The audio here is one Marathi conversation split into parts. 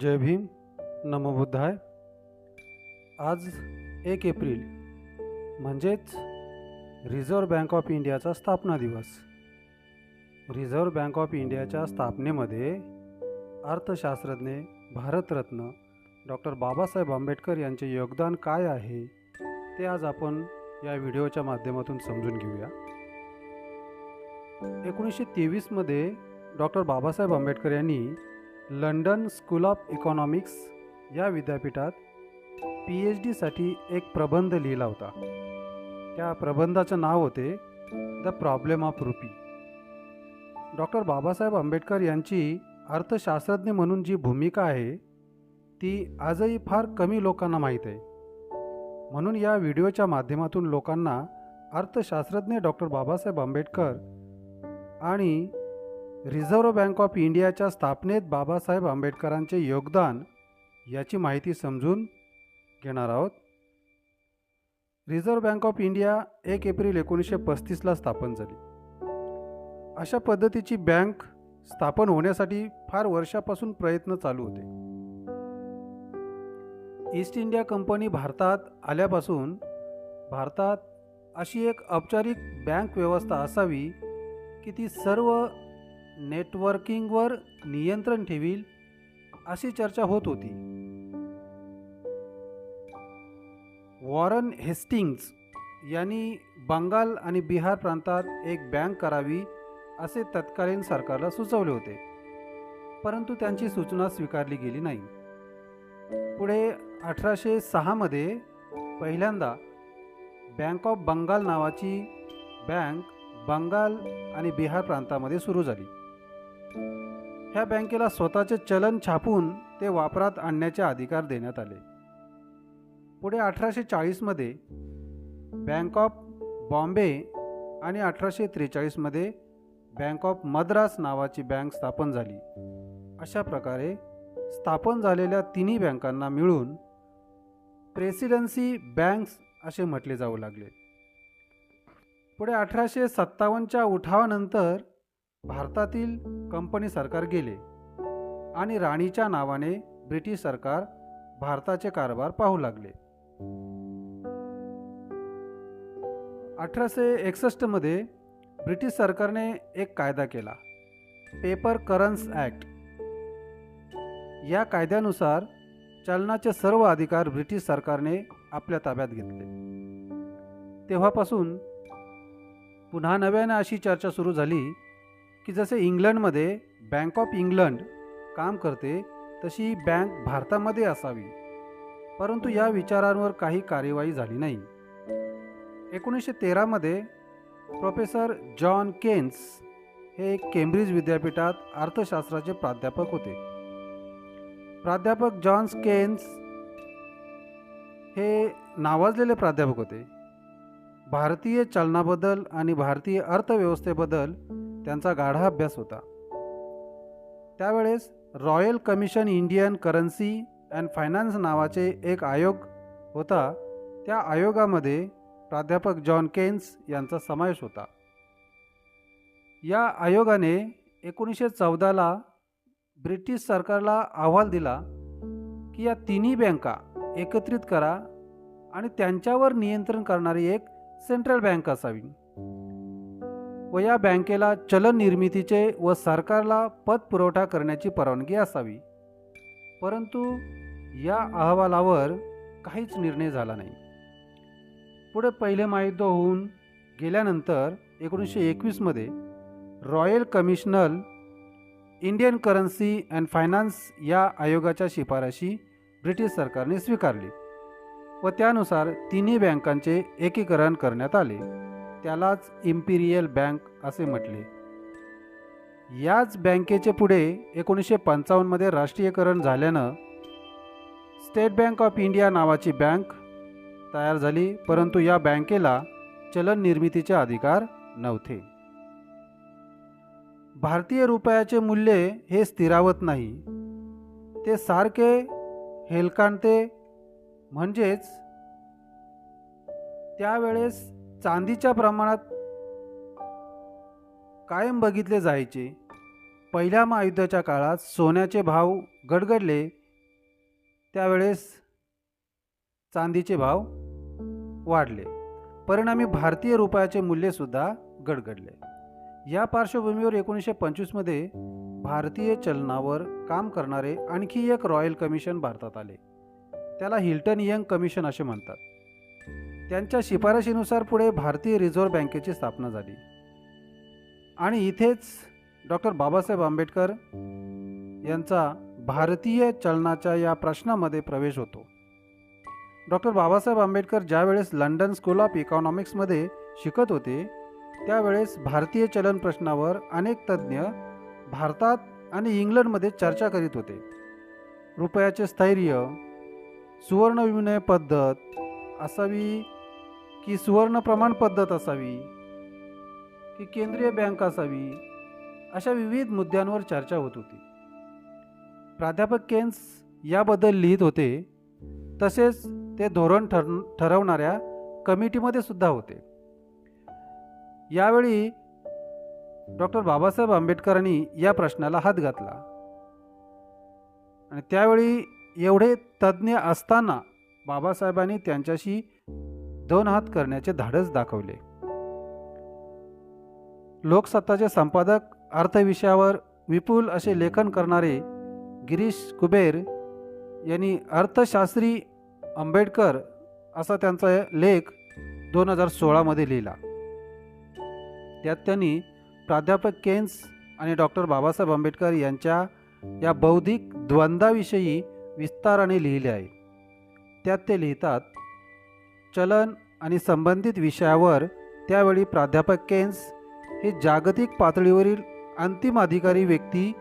जय भीम नमो बुद्धाय. आज एक एप्रिल म्हणजेच रिझर्व्ह बँक ऑफ इंडियाचा स्थापना दिवस. रिझर्व्ह बँक ऑफ इंडियाच्या स्थापनेमध्ये अर्थशास्त्रज्ञ भारतरत्न डॉक्टर बाबासाहेब आंबेडकर यांचे योगदान काय आहे ते आज आपण या व्हिडिओच्या माध्यमातून समजून घेऊया. एकोणीसशे तेवीसमध्ये डॉक्टर बाबासाहेब आंबेडकर यांनी लंडन स्कूल ऑफ इकॉनॉमिक्स या विद्यापीठात पी एच डीसाठी एक प्रबंध लिहिला होता. त्या प्रबंधाचं नाव होते the problem of rupee. Doctor Babasaheb Ambedkar यांची अर्थशास्त्रज्ञ म्हणून जी भूमिका आहे ती आजही फार कमी लोकांना माहीत आहे. म्हणून या व्हिडिओच्या माध्यमातून लोकांना अर्थशास्त्रज्ञ डॉक्टर बाबासाहेब आंबेडकर आणि रिझर्व्ह बँक ऑफ इंडियाच्या स्थापनेत बाबासाहेब आंबेडकरांचे योगदान याची माहिती समजून घेणार आहोत. रिझर्व्ह बँक ऑफ इंडिया एक एप्रिल एकोणीसशे पस्तीसला स्थापन झाली. अशा पद्धतीची बँक स्थापन होण्यासाठी फार वर्षापासून प्रयत्न चालू होते. ईस्ट इंडिया कंपनी भारतात आल्यापासून भारतात अशी एक औपचारिक बँक व्यवस्था असावी की ती सर्व नेटवर्किंगवर नियंत्रण ठेवील अशी चर्चा होत होती. वॉरन हेस्टिंग्ज यांनी बंगाल आणि बिहार प्रांतात एक बँक करावी असे तत्कालीन सरकारला सुचवले होते. परंतु त्यांची सूचना स्वीकारली गेली नाही. पुढे अठराशे सहामध्ये पहिल्यांदा बँक ऑफ बंगाल नावाची बँक बंगाल आणि बिहार प्रांतामध्ये सुरू झाली. ह्या बँकेला स्वतःचे चलन छापून ते वापरात आणण्याचे अधिकार देण्यात आले. पुढे अठराशे चाळीसमध्ये बँक ऑफ बॉम्बे आणि अठराशे त्रेचाळीसमध्ये बँक ऑफ मद्रास नावाची बँक स्थापन झाली. अशा प्रकारे स्थापन झालेल्या तिन्ही बँकांना मिळून प्रेसिडेन्सी बँक्स असे म्हटले जाऊ लागले. पुढे अठराशे सत्तावन्नच्या उठावानंतर भारतातील कंपनी सरकार गेले आणि राणीच्या नावाने ब्रिटिश सरकार भारताचे कारभार पाहू लागले. अठराशे एकसष्टमध्ये ब्रिटिश सरकारने एक कायदा केला पेपर करन्स ॲक्ट या कायद्यानुसार चलनाचे सर्व अधिकार ब्रिटिश सरकारने आपल्या ताब्यात घेतले. तेव्हापासून पुन्हा नव्याने अशी चर्चा सुरू झाली की जसे इंग्लंडमध्ये बँक ऑफ इंग्लंड काम करते तशी बँक भारतामध्ये असावी. परंतु या विचारांवर काही कार्यवाही झाली नाही. एकोणीसशे तेरामध्ये प्रोफेसर जॉन केन्स हे केम्ब्रिज विद्यापीठात अर्थशास्त्राचे प्राध्यापक होते. प्राध्यापक जॉन्स केन्स हे नावाजलेले प्राध्यापक होते. भारतीय चलनाबद्दल आणि भारतीय अर्थव्यवस्थेबद्दल त्यांचा गाढा अभ्यास होता. त्यावेळेस Royal Commission Indian currency and finance नावाचे एक आयोग होता. त्या आयोगामध्ये प्राध्यापक जॉन केन्स यांचा समावेश होता. या आयोगाने एकोणीसशे चौदाला ब्रिटिश सरकारला अहवाल दिला की या तिन्ही बँका एकत्रित करा आणि त्यांच्यावर नियंत्रण करणारी एक सेंट्रल बँक असावी. व या बँकेला चलन निर्मितीचे व सरकारला पतपुरवठा करण्याची परवानगी असावी. परंतु या अहवालावर काहीच निर्णय झाला नाही. पुढे पहिले महायुद्ध होऊन गेल्यानंतर एकोणीसशे एकवीसमध्ये Royal commission on Indian currency and finance या आयोगाच्या शिफारशी ब्रिटिश सरकारने स्वीकारली व त्यानुसार तिन्ही बँकांचे एकीकरण करण्यात आले. त्यालाच इम्पिरियल बँक असे म्हटले. याच बँकेचे पुढे एकोणीसशे पंचावन्नमध्ये राष्ट्रीयकरण झाल्यानं स्टेट बँक ऑफ इंडिया नावाची बँक तयार झाली परंतु या बँकेला चलन निर्मितीचे अधिकार नव्हते. भारतीय रुपयाचे मूल्य हे स्थिरावत नाही. ते सारखे हेलकांडते म्हणजेच त्यावेळेस चांदीच्या प्रमाणात कायम बघितले जायचे. पहिल्या महायुद्धाच्या काळात सोन्याचे भाव गडगडले. त्यावेळेस चांदीचे भाव वाढले. परिणामी भारतीय रुपयाचे मूल्यसुद्धा गडगडले. या पार्श्वभूमीवर एकोणीसशे पंचवीसमध्ये भारतीय चलनावर काम करणारे आणखी एक रॉयल कमिशन भारतात आले. त्याला हिल्टन यंग कमिशन असे म्हणतात. त्यांच्या शिफारशीनुसार पुढे भारतीय रिझर्व्ह बँकेची स्थापना झाली. आणि इथेच डॉक्टर बाबासाहेब आंबेडकर यांचा भारतीय चलनाच्या या प्रश्नामध्ये प्रवेश होतो. डॉक्टर बाबासाहेब आंबेडकर ज्यावेळेस लंडन स्कूल ऑफ इकॉनॉमिक्समध्ये शिकत होते त्यावेळेस भारतीय चलन प्रश्नावर अनेक तज्ज्ञ भारतात आणि इंग्लंडमध्ये चर्चा करीत होते. रुपयाचे स्थैर्य सुवर्ण विनिमय पद्धत असावी की सुवर्ण प्रमाण पद्धत असावी की केंद्रीय बँक असावी अशा विविध मुद्द्यांवर चर्चा होत होती. प्राध्यापक केन्स याबद्दल लिहित होते तसेच ते धोरण ठर ठरवणाऱ्या कमिटीमध्ये सुद्धा होते. यावेळी डॉक्टर बाबासाहेब आंबेडकरांनी या प्रश्नाला हात घातला. आणि त्यावेळी एवढे तज्ज्ञ असताना बाबासाहेबांनी त्यांच्याशी दोन हात करण्याचे धाडस दाखवले. लोकसत्ताचे संपादक अर्थविषयावर विपुल असे लेखन करणारे गिरीश कुबेर यांनी अर्थशास्त्री आंबेडकर असा त्यांचा लेख दोन हजार सोळामध्ये लिहिला. त्यात त्यांनी प्राध्यापक केन्स आणि डॉक्टर बाबासाहेब आंबेडकर यांच्या या बौद्धिक द्वंद्वाविषयी विस्ताराने लिहिले आहे. त्यात ते लिहितात चलन आणि संबंधित विषयावर त्यावेळी प्राध्यापक केन्स हे जागतिक पातळीवरील अंतिम अधिकारी व्यक्ती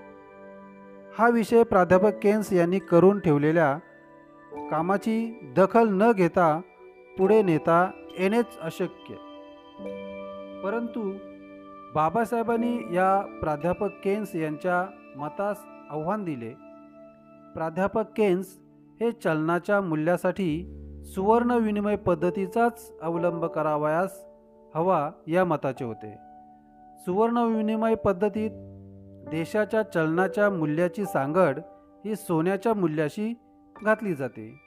हा विषय प्राध्यापक केन्स यांनी करून ठेवलेल्या कामाची दखल न घेता पुढे नेता येणेच अशक्य. परंतु बाबासाहेबांनी या प्राध्यापक केन्स यांच्या मतास आव्हान दिले. प्राध्यापक केन्स हे चलनाच्या मूल्यासाठी सुवर्ण विनिमय पद्धतीचाच अवलंब करावयास हवा या मताचे होते. सुवर्ण विनिमय पद्धतीत देशाच्या चलनाच्या मूल्याची सांगड ही सोन्याच्या मूल्याशी घातली जाते.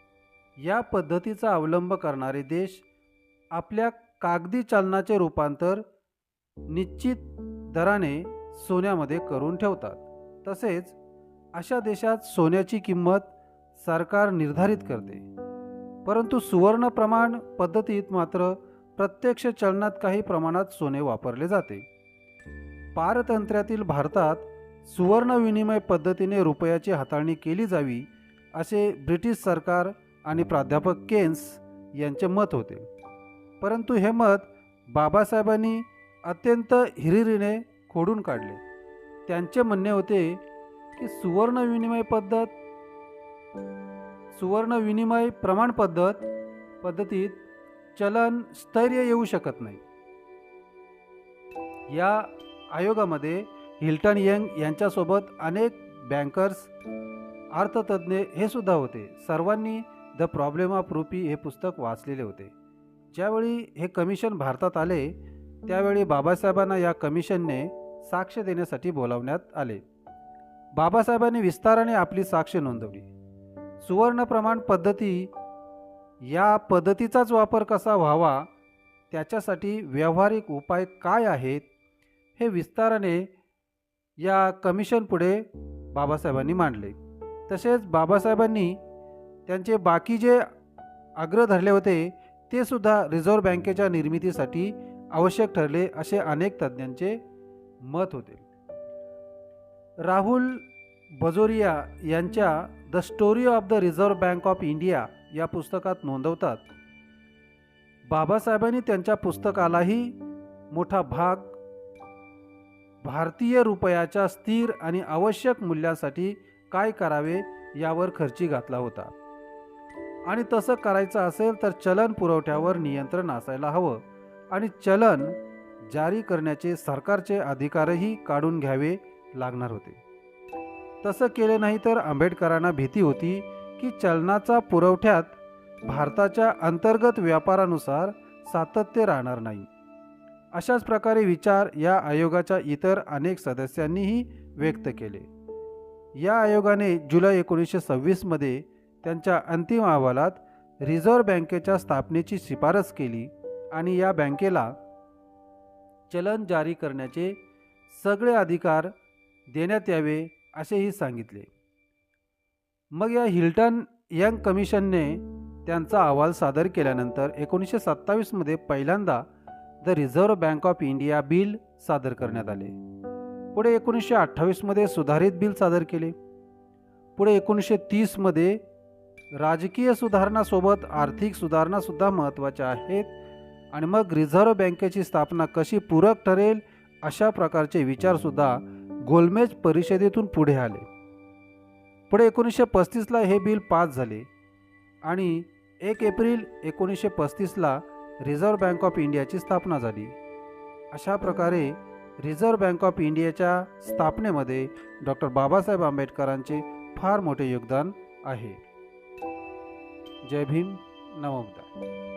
या पद्धतीचा अवलंब करणारे देश आपल्या कागदी चलनाचे रूपांतर निश्चित दराने सोन्यामध्ये करून ठेवतात. तसेच अशा देशात सोन्याची किंमत सरकार निर्धारित करते. परंतु सुवर्ण प्रमाण पद्धतीत मात्र प्रत्यक्ष चलनात काही प्रमाणात सोने वापरले जाते. पारतंत्र्यातील भारतात सुवर्ण विनिमय पद्धतीने रुपयाची हाताळणी केली जावी असे ब्रिटिश सरकार आणि प्राध्यापक केन्स यांचे मत होते. परंतु हे मत बाबासाहेबांनी अत्यंत हिरिरीने खोडून काढले. त्यांचे म्हणणे होते की सुवर्ण विनिमय पद्धत सुवर्ण विनिमय प्रमाण पद्धत पद्धतीत चलन स्थैर्य येऊ शकत नाही. या आयोगामध्ये हिल्टन यंग यांच्यासोबत अनेक बँकर्स अर्थतज्ज्ञ हे सुद्धा होते. सर्वांनी द प्रॉब्लेम ऑफ रुपी हे पुस्तक वाचलेले होते. ज्यावेळी हे कमिशन भारतात आले त्यावेळी बाबासाहेबांना या कमिशनने साक्ष देण्यासाठी बोलावण्यात आले. बाबासाहेबांनी विस्ताराने आपली साक्ष नोंदवली. सुवर्ण प्रमाण पद्धती या पद्धतीचाच वापर कसा व्हावा? त्याच्यासाठी व्यावहारिक उपाय काय आहेत? हे विस्ताराने या कमिशन पुढे बाबासाहेबांनी मांडले. तसेच बाबासाहेबांनी त्यांचे बाकी जे आग्रह धरले होते ते सुद्धा रिझर्व्ह बँकेच्या निर्मितीसाठी आवश्यक ठरले असे अनेक तज्ज्ञांचे मत होते. राहुल बजोरिया यांच्या the story of the Reserve Bank of India या पुस्तकात नोंदवतात. बाबासाहेबांनी त्यांच्या पुस्तकालाही मोठा भाग भारतीय रुपयाच्या स्थिर आणि आवश्यक मूल्यासाठी काय करावे यावर खर्ची घातला होता. आणि तसं करायचं असेल तर चलन पुरवठ्यावर नियंत्रण असायला हवं आणि चलन जारी करण्याचे सरकारचे अधिकारही काढून घ्यावे लागणार होते. तसं केले नाही तर आंबेडकरांना भीती होती की चलनाचा पुरवठ्यात भारताच्या अंतर्गत व्यापारानुसार सातत्य राहणार नाही. अशाच प्रकारे विचार या आयोगाच्या इतर अनेक सदस्यांनीही व्यक्त केले. या आयोगाने जुलै एकोणीसशे सव्वीसमध्ये त्यांच्या अंतिम अहवालात रिझर्व्ह बँकेच्या स्थापनेची शिफारस केली आणि या बँकेला चलन जारी करण्याचे सगळे अधिकार देण्यात यावे असेही सांगितले. मग या हिल्टन यंग कमिशनने त्यांचा अहवाल सादर केल्यानंतर एकोणीसशे सत्तावीसमध्ये पहिल्यांदा the Reserve Bank of India bill सादर करण्यात आले. पुढे एकोणीसशे अठ्ठावीसमध्ये सुधारित बिल सादर केले. पुढे एकोणीसशे तीसमध्ये राजकीय सुधारणासोबत आर्थिक सुधारणासुद्धा महत्त्वाच्या आहेत आणि मग रिझर्व्ह बँकेची स्थापना कशी पूरक ठरेल अशा प्रकारचे विचारसुद्धा गोलमेज परिषदेतून पुढे आले. पुढे एकोणीसशे पस्तीसला हे बिल पास झाले आणि एक एप्रिल एकोणीसशे पस्तीसला रिझर्व्ह बँक ऑफ इंडियाची स्थापना झाली. अशा प्रकारे रिझर्व्ह बँक ऑफ इंडियाच्या स्थापनेमध्ये डॉक्टर बाबासाहेब आंबेडकरांचे फार मोठे योगदान आहे. जय भीम. नमोदा